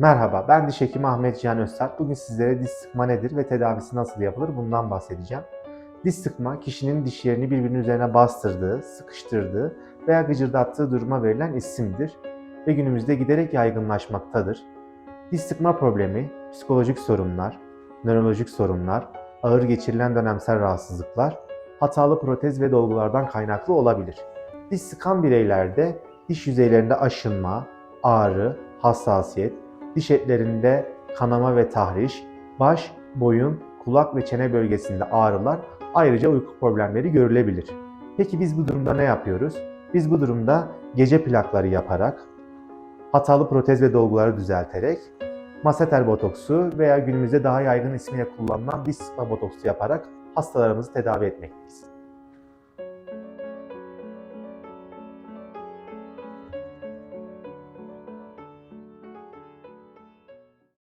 Merhaba, ben diş hekimi Ahmet Cihan Öztürk. Bugün sizlere diş sıkma nedir ve tedavisi nasıl yapılır bundan bahsedeceğim. Diş sıkma, kişinin dişlerini birbirinin üzerine bastırdığı, sıkıştırdığı veya gıcırdattığı duruma verilen isimdir ve günümüzde giderek yaygınlaşmaktadır. Diş sıkma problemi, psikolojik sorunlar, nörolojik sorunlar, ağır geçirilen dönemsel rahatsızlıklar, hatalı protez ve dolgulardan kaynaklı olabilir. Diş sıkan bireylerde diş yüzeylerinde aşınma, ağrı, hassasiyet, diş etlerinde kanama ve tahriş, baş, boyun, kulak ve çene bölgesinde ağrılar, ayrıca uyku problemleri görülebilir. Peki biz bu durumda ne yapıyoruz? Biz bu durumda gece plakları yaparak, hatalı protez ve dolguları düzelterek, maseter botoksu veya günümüzde daha yaygın ismiyle kullanılan diş sıkma botoksu yaparak hastalarımızı tedavi etmekteyiz.